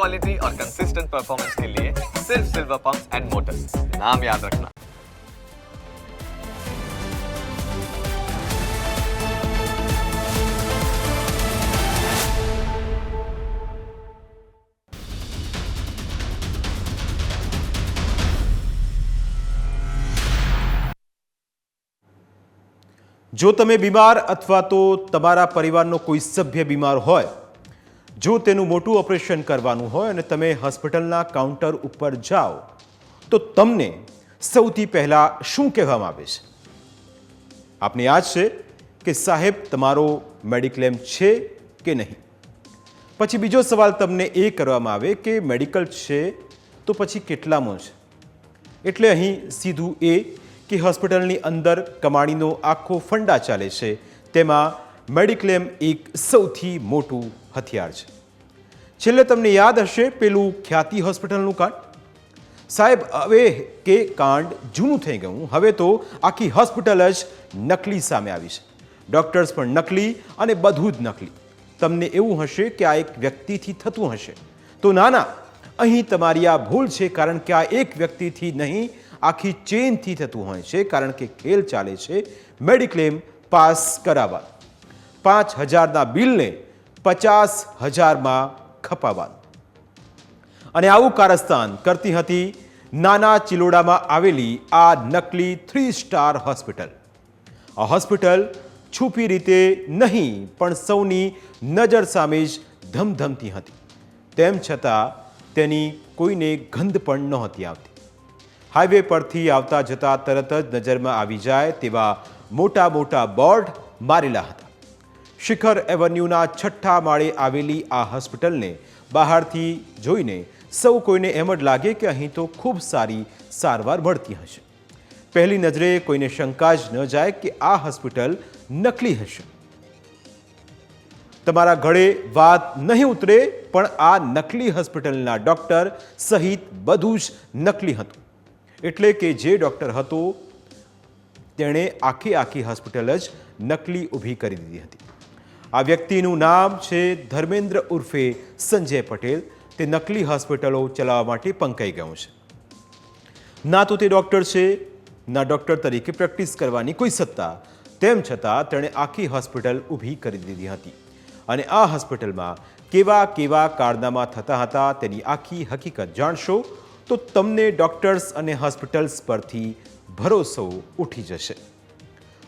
Quality और consistent performance के लिए सिर्फ सिल्वर पंप्स एंड मोटर्स नाम याद रखना જો તમે બીમાર અથવા તો તમારા પરિવારનો કોઈ સભ્ય બીમાર હોય જો તેનું મોટું ઓપરેશન કરવાનું હોય અને તમે હોસ્પિટલના કાઉન્ટર ઉપર જાઓ, તો તમને સૌથી પહેલાં શું કહેવામાં આવે છે? આપને યાદ છે કે સાહેબ, તમારો મેડિક્લેમ છે કે નહીં? પછી બીજો સવાલ તમને એ કરવામાં આવે કે મેડિકલ છે તો પછી કેટલામાં છે? એટલે અહીં સીધું એ કે હોસ્પિટલની અંદર કમાણીનો આખો ફંડા ચાલે છે. તેમાં મેડિક્લેમ એક સૌથી મોટું હથિયાર છે. છેલ્લે તમને યાદ હશે પેલું ખ્યાતિ હોસ્પિટલનું કાંડ. સાહેબ, હવે કે કાંડ જૂનું થઈ ગયું. હવે તો આખી હોસ્પિટલ જ નકલી સામે આવી છે. ડૉક્ટર્સ પણ નકલી અને બધું જ નકલી. તમને એવું હશે કે આ એક વ્યક્તિથી થતું હશે. તો ના ના અહીં તમારી આ ભૂલ છે કારણ કે આ એક વ્યક્તિથી નહીં, આખી ચેનથી થતું હોય છે કારણ કે ખેલ ચાલે છે. મેડિક્લેમ પાસ કરાવવા. પાંચ હજારના બિલને પચાસ હજારમાં ખપાવવાનું અને આવું કારસ્તાન કરતી હતી નાના ચિલોડામાં આવેલી આ નકલી થ્રી સ્ટાર હોસ્પિટલ. આ હોસ્પિટલ છુપી રીતે નહીં, પણ સૌની નજર સામે જ ધમધમતી હતી. તેમ છતાં તેની કોઈને ગંધ પણ નહોતી આવતી. હાઈવે પરથી આવતા જતા તરત જ નજરમાં આવી જાય તેવા મોટા મોટા બોર્ડ મારેલા હતા. શિખર એવન્યુના છઠ્ઠા માળે આવેલી આ હોસ્પિટલને બહારથી જોઈને સૌ કોઈને એમ જ લાગે કે અહીં તો ખૂબ સારી સારવાર મળતી હશે. પહેલી નજરે કોઈને શંકા જ ન જાય કે આ હોસ્પિટલ નકલી હશે. તમારા ઘરે વાત નહીં ઉતરે, પણ આ નકલી હોસ્પિટલના ડૉક્ટર સહિત બધું જ નકલી હતું. એટલે કે જે ડૉક્ટર હતો, તેણે આખી આખી હોસ્પિટલ જ નકલી ઊભી કરી દીધી હતી. આ વ્યક્તિનું નામ છે ધર્મેન્દ્ર ઉર્ફે સંજય પટેલ. તે નકલી હોસ્પિટલો ચલાવવા માટે પંકાઈ ગયું છે. ના તો તે ડૉક્ટર છે, ના ડૉક્ટર તરીકે પ્રેક્ટિસ કરવાની કોઈ સત્તા. તેમ છતાં તેણે આખી હોસ્પિટલ ઊભી કરી દીધી હતી. અને આ હોસ્પિટલમાં કેવા કેવા કારનામા થતા હતા તેની આખી હકીકત જાણશો તો તમને ડૉક્ટર્સ અને હોસ્પિટલ્સ પરથી ભરોસો ઉઠી જશે.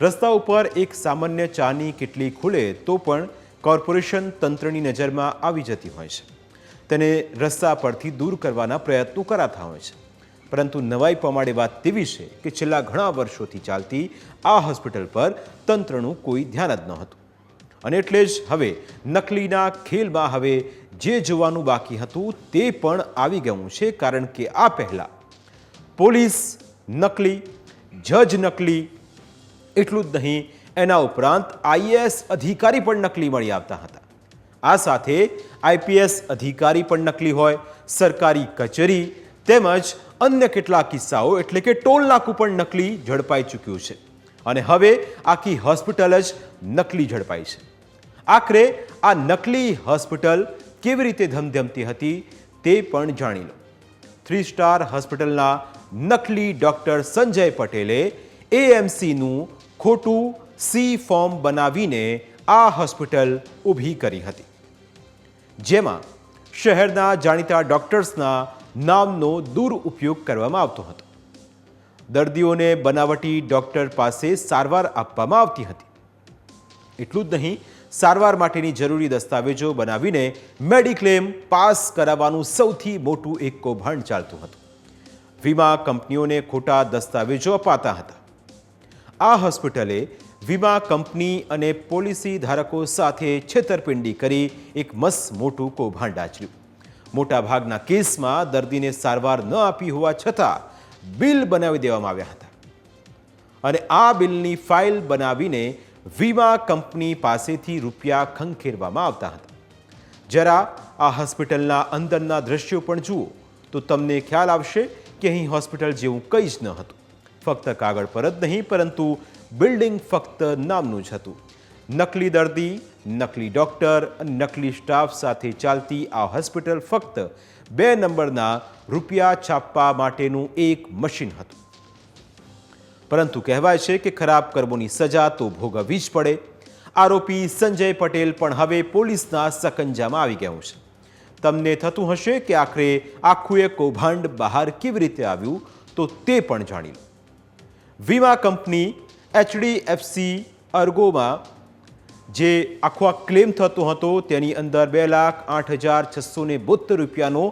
રસ્તા ઉપર એક સામાન્ય ચાની કેટલી ખુલે તો પણ કોર્પોરેશન તંત્રની નજરમાં આવી જતી હોય છે. તેને રસ્તા પરથી દૂર કરવાના પ્રયત્નો કરાતા હોય છે. પરંતુ નવાઈ પમાડે વાત તેવી છે કે છેલ્લા ઘણા વર્ષોથી ચાલતી આ હોસ્પિટલ પર તંત્રનું કોઈ ધ્યાન જ નહોતું. અને એટલે જ હવે નકલીના ખેલમાં હવે જે જોવાનું બાકી હતું તે પણ આવી ગયું છે કારણ કે આ પહેલાં પોલીસ નકલી, જજ નકલી એટલું જ નહીં, એના ઉપરાંત આઈએએસ અધિકારી પણ નકલી મળી આવતા હતા. આ સાથે આઈપીએસ અધિકારી પણ નકલી હોય, સરકારી કચેરી તેમજ અન્ય કેટલાક કિસ્સાઓ એટલે કે ટોલ નાકું પણ નકલી ઝડપાઈ ચૂક્યું છે. અને હવે આખી હોસ્પિટલ જ નકલી ઝડપાઈ છે. આખરે આ નકલી હોસ્પિટલ કેવી રીતે ધમધમતી હતી તે પણ જાણી લો. થ્રી સ્ટાર હોસ્પિટલના નકલી ડૉક્ટર સંજય પટેલે એએમસીનું ખોટું સી ફોર્મ બનાવીને આ હોસ્પિટલ ઊભી કરી હતી. જેમાં શહેરના જાણીતા ડૉક્ટર્સના નામનો દુરુપયોગ કરવામાં આવતો હતો. દર્દીઓને બનાવટી ડૉક્ટર પાસે સારવાર આપવામાં આવતી હતી. એટલું જ નહીં, સારવાર માટેની જરૂરી દસ્તાવેજો બનાવીને મેડિક્લેમ પાસ કરાવવાનું સૌથી મોટું એક કૌભાંડ ચાલતું હતું. વીમા કંપનીઓને ખોટા દસ્તાવેજો અપાતા હતા. આ હોસ્પિટલે વીમા કંપની અને પોલિસી ધારકો સાથે છેતરપિંડી કરી એક મસ્ત મોટું કૌભાંડ આચર્યું. મોટાભાગના કેસમાં દર્દીને સારવાર ન આપી હોવા છતાં બિલ બનાવી દેવામાં આવ્યા હતા. અને આ બિલની ફાઇલ બનાવીને વીમા કંપની પાસેથી રૂપિયા ખંખેરવામાં આવતા હતા. જરા આ હોસ્પિટલના અંદરના દ્રશ્યો પણ જુઓ તો તમને ખ્યાલ આવશે કે અહીં હોસ્પિટલ જેવું કંઈ જ ન હતું. ફક્ત કાગળ પર જ નહીં, પરંતુ બિલ્ડિંગ ફક્ત નામનું જ હતું. નકલી દર્દી, નકલી ડૉક્ટર, નકલી સ્ટાફ સાથે ચાલતી આ હોસ્પિટલ ફક્ત બે નંબરના રૂપિયા છાપવા માટેનું એક મશીન હતું. પરંતુ કહેવાય છે કે ખરાબ કર્મોની સજા તો ભોગવવી જ પડે. આરોપી સંજય પટેલ પણ હવે પોલીસના સકંજામાં આવી ગયો છે. તમને થતું હશે કે આખરે આખું એ કૌભાંડ બહાર કેવી રીતે આવ્યું, તો તે પણ જાણી લો. વીમા કંપની એચડીએફસી અર્ગોમાં જે આખો આ ક્લેમ થતો હતો, તેની અંદર બે લાખ આઠ હજાર છસો ને બોતેર રૂપિયાનો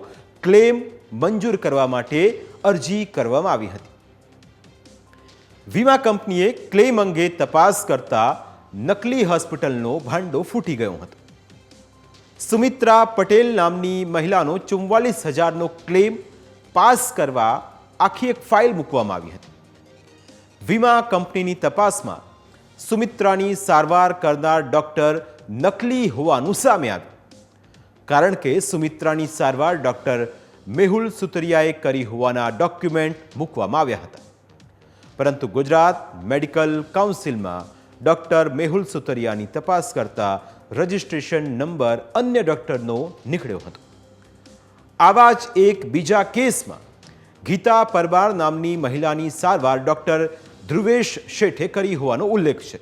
ક્લેમ મંજૂર કરવા માટે અરજી કરવામાં આવી હતી. વીમા કંપનીએ ક્લેમ અંગે તપાસ કરતા નકલી હોસ્પિટલનો ભાંડો ફૂટી ગયો હતો. સુમિત્રા પટેલ નામની મહિલાનો ચુમ્વાલીસ હજારનો ક્લેમ પાસ કરવા આખી એક ફાઇલ મૂકવામાં આવી હતી. વીમા કંપનીની તપાસમાં સુમિત્રાની સારવાર કરનાર ડૉક્ટર નકલી હોવાનું સામે આવ્યું. કારણ કે સુમિત્રાની સારવાર ડૉક્ટર મેહુલ સુતરિયાએ કરી હોવાના ડોક્યુમેન્ટ મૂકવામાં આવ્યા હતા. પરંતુ ગુજરાત મેડિકલ કાઉન્સિલમાં ડૉક્ટર મેહુલ સુતરિયાની તપાસ કરતા રજિસ્ટ્રેશન નંબર અન્ય ડોક્ટરનો નીકળ્યો હતો. આવા જ એક બીજા કેસમાં ગીતા પરમાર નામની મહિલાની સારવાર ડોક્ટર ધ્રુવેશ શેઠે કરી હોવાનો ઉલ્લેખ છે.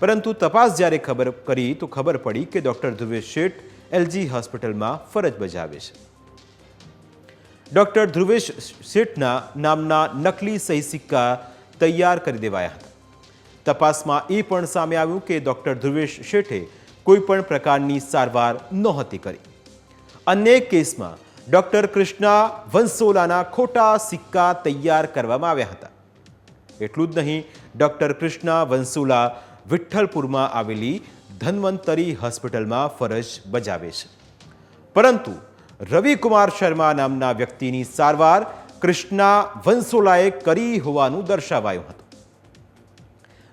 પરંતુ તપાસ જ્યારે ખબર કરી તો ખબર પડી કે ડોક્ટર ધ્રુવેશ શેઠ એલજી હોસ્પિટલમાં ફરજ બજાવે છે. ડોક્ટર ધ્રુવેશ શેઠના નામના નકલી સહી સિક્કા તૈયાર કરી દેવાયા હતા. તપાસમાં એ પણ સામે આવ્યું કે ડોક્ટર ધ્રુવેશ શેઠે કોઈ પણ પ્રકારની સારવાર નહોતી કરી. અન્ય કેસમાં ડોક્ટર કૃષ્ણા વંસોલાના ખોટા સિક્કા તૈયાર કરવામાં આવ્યા હતા. એટલું જ નહીં, ડૉક્ટર કૃષ્ણા વંસુલા વિઠ્ઠલપુરમાં આવેલી ધન્વંતરી હોસ્પિટલમાં ફરજ બજાવે છે. પરંતુ રવિકુમાર શર્મા નામના વ્યક્તિની સારવાર કૃષ્ણા વંસોલાએ કરી હોવાનું દર્શાવાયું હતું.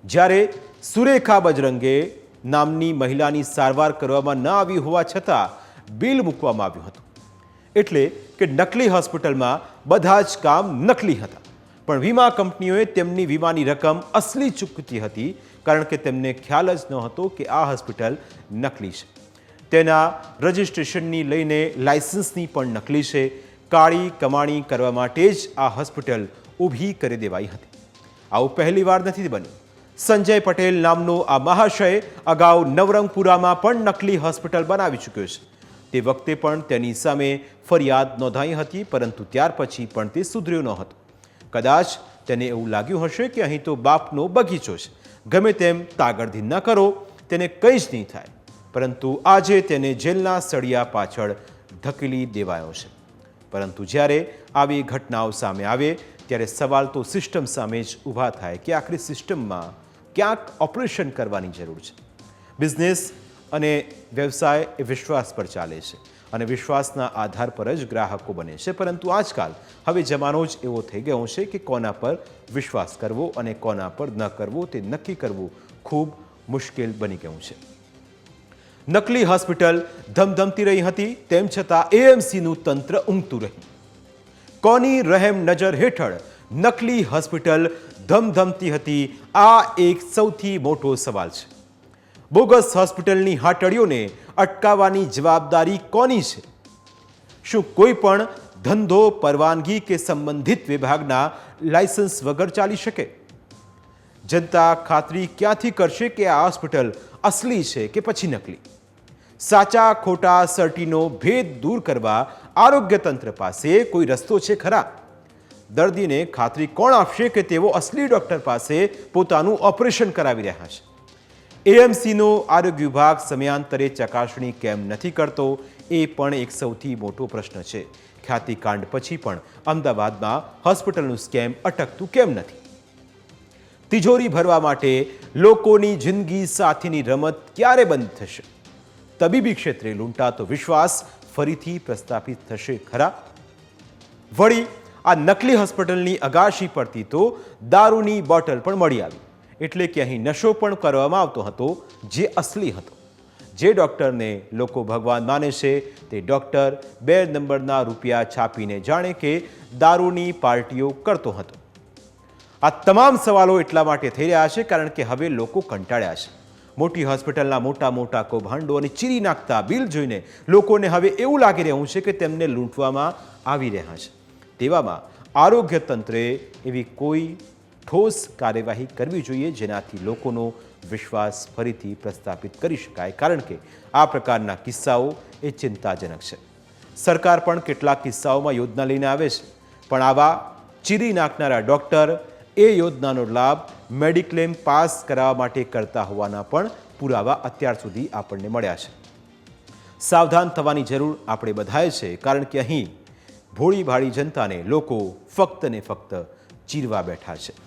જ્યારે સુરેખા બજરંગે નામની મહિલાની સારવાર કરવામાં ન આવી હોવા છતાં બિલ મૂકવામાં આવ્યું હતું. એટલે કે નકલી હોસ્પિટલમાં બધા જ કામ નકલી હતા. પણ વીમા કંપનીઓએ તેમની વીમાની રકમ અસલી ચૂકવતી હતી કારણ કે તેમને ખ્યાલ જ ન હતો કે આ હોસ્પિટલ નકલી છે. તેના રજિસ્ટ્રેશનની લઈને લાયસન્સની પણ નકલી છે. કાળી કમાણી કરવા માટે જ આ હોસ્પિટલ ઊભી કરી દેવાઈ હતી. આવું પહેલીવાર નથી બન્યું. સંજય પટેલ નામનો આ મહાશય અગાઉ નવરંગપુરામાં પણ નકલી હોસ્પિટલ બનાવી ચૂક્યો છે. તે વખતે પણ તેની સામે ફરિયાદ નોંધાઈ હતી, પરંતુ ત્યાર પછી પણ તે સુધર્યો ન હતો કદાચ તેને એવું લાગ્યું હશે કે અહીં તો બાપનો બગીચો છે. ગમે તેમ તાગડધી ન કરો, તેને કંઈ જ નહીં થાય. પરંતુ આજે તેને જેલના સળિયા પાછળ ધકેલી દેવાયો છે. પરંતુ જ્યારે આવી ઘટનાઓ સામે આવે, ત્યારે સવાલ તો સિસ્ટમ સામે જ ઊભા થાય કે આખરી સિસ્ટમમાં ક્યાંક ઓપરેશન કરવાની જરૂર છે. બિઝનેસ અને વ્યવસાય એ વિશ્વાસ પર ચાલે છે. અને વિશ્વાસના આધાર પર જ ગ્રાહકો બને છે. પરંતુ આજકાલ હવે જમાનો જ એવો થઈ ગયો છે કે કોના પર વિશ્વાસ કરવો અને કોના પર ન કરવો તે નક્કી કરવું ખૂબ મુશ્કેલ બની ગયું છે. નકલી હોસ્પિટલ ધમધમતી રહી હતી, તેમ છતાં એએમસીનું તંત્ર ઊંઘતું રહ્યું. કોની રહેમ નજર હેઠળ નકલી હોસ્પિટલ ધમધમતી હતી, આ એક સૌથી મોટો સવાલ છે. બોગસ હોસ્પિટલની હાટડીઓને અટકાવવાની જવાબદારી કોની છે? શું કોઈ પણ ધંધો, પરવાનગી કે સંબંધિત વિભાગના લાયસન્સ વગર ચાલી શકે? જનતા ખાતરી ક્યાંથી કરશે કે આ હોસ્પિટલ અસલી છે કે પછી નકલી? સાચા, ખોટા સર્ટીનો ભેદ દૂર કરવા આરોગ્ય તંત્ર પાસે કોઈ રસ્તો છે ખરા? દર્દીને ખાતરી કોણ આપશે કે તેઓ અસલી ડૉક્ટર પાસે પોતાનું ઓપરેશન કરાવી રહ્યા છે? એએમસીનો આરોગ્ય વિભાગ સમયાંતરે ચકાસણી કેમ નથી કરતો એ પણ એક સૌથી મોટો પ્રશ્ન છે. ખ્યાતિકાંડ પછી પણ અમદાવાદમાં હોસ્પિટલનું સ્કેમ અટકતું કેમ નથી? તિજોરી ભરવા માટે લોકોની જિંદગી સાથેની રમત ક્યારે બંધ થશે? તબીબી ક્ષેત્રે લૂંટાતો વિશ્વાસ ફરીથી પ્રસ્થાપિત થશે ખરા? વળી આ નકલી હોસ્પિટલની અગાશી પરથી તો દારૂની બોટલ પણ મળી આવી. એટલે કે અહીં નશો પણ કરવામાં આવતો હતો, જે અસલી હતો. જે ડૉક્ટરને લોકો ભગવાન માને છે, તે ડૉક્ટર બે નંબરના રૂપિયા છાપીને જાણે કે દારૂની પાર્ટીઓ કરતો હતો. આ તમામ સવાલો એટલા માટે થઈ રહ્યા છે કારણ કે હવે લોકો કંટાળ્યા છે. મોટી હોસ્પિટલના મોટા મોટા કૌભાંડો અને ચીરી નાખતા બિલ જોઈને લોકોને હવે એવું લાગી રહ્યું છે કે તેમને લૂંટવામાં આવી રહ્યા છે. તેવામાં આરોગ્ય તંત્રે એવી કોઈ ઠોસ કાર્યવાહી કરવી જોઈએ, જેનાથી લોકોનો વિશ્વાસ ફરીથી પ્રસ્થાપિત કરી શકાય. કારણ કે આ પ્રકારના કિસ્સાઓ એ ચિંતાજનક છે. સરકાર પણ કેટલાક કિસ્સાઓમાં યોજના લઈને આવે છે. પણ આવા ચીરી નાખનારા ડૉક્ટર એ યોજનાનો લાભ મેડિક્લેમ પાસ કરાવવા માટે કરતા હોવાના પણ પુરાવા અત્યાર સુધી આપણને મળ્યા છે. સાવધાન થવાની જરૂર આપણે બધાએ છે, કારણ કે અહીં ભોળી ભાળી જનતાને લોકો ફક્ત ને ફક્ત ચીરવા બેઠા છે.